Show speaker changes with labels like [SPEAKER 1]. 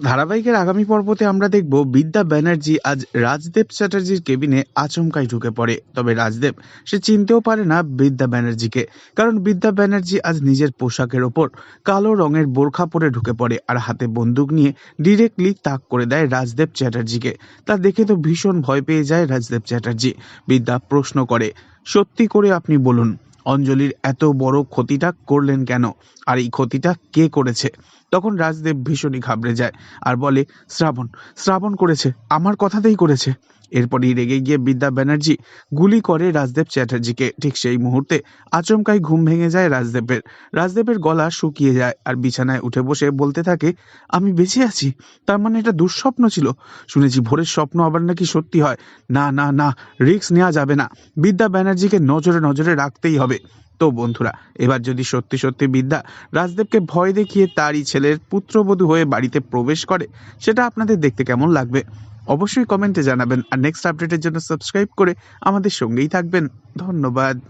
[SPEAKER 1] ধারাবাহিকের আগামী পর্বতে আমরা দেখব বিদ্যা ব্যানার্জি আজ রাজদেব চ্যাটার্জির কেবিনে আচমকাই ঢুকে পড়ে। তবে রাজদেব সে চিনতেও পারে না বিদ্যা ব্যানার্জিকে, কারণ বিদ্যা ব্যানার্জি আজ নিজের পোশাকের ওপর কালো রঙের বোরখা পরে ঢুকে পড়ে আর হাতে বন্দুক নিয়ে ডিরেক্টলি তাক করে দেয় রাজদেব চ্যাটার্জিকে। তা দেখে তো ভীষণ ভয় পেয়ে যায় রাজদেব চ্যাটার্জি। বিদ্যা প্রশ্ন করে, সত্যি করে আপনি বলুন অঞ্জলির এত বড় ক্ষতিটা করলেন কেন? আর এই ক্ষতিটা কে করেছে? তখন রাজদেব ভীষণই ঘাবড়ে যায় আর বলে, শ্রাবণ শ্রাবণ করেছে, আমার কথাতেই করেছে। এরপরই রেগে গিয়ে বিদ্যা ব্যানার্জি গুলি করে রাজদেব চ্যাটার্জিকে। ঠিক সেই মুহূর্তে আচমকাই ঘুম ভেঙে যায় রাজদেবের। রাজদেবের গলা শুকিয়ে যায় আর বিছানায় উঠে বসে বলতে থাকে, আমি বেঁচে আছি, তার মানে এটা দুঃস্বপ্ন ছিল। শুনেছি ভোরের স্বপ্ন আবার নাকি সত্যি হয়। না না না, রিস্ক নেওয়া যাবে না। বিদ্যা ব্যানার্জিকে নজরে নজরে রাখতেই হবে। তো বন্ধুরা, এবার যদি সত্যি সত্যি বিদ্যা রাজদেবকে ভয় দেখিয়ে তারই ছেলের পুত্রবধূ হয়ে বাড়িতে প্রবেশ করে, সেটা আপনাদের দেখতে কেমন লাগবে? অবশ্যই কমেন্টে জানাবেন। আর নেক্সট আপডেটের জন্য সাবস্ক্রাইব করে আমাদের সঙ্গেই থাকবেন। ধন্যবাদ।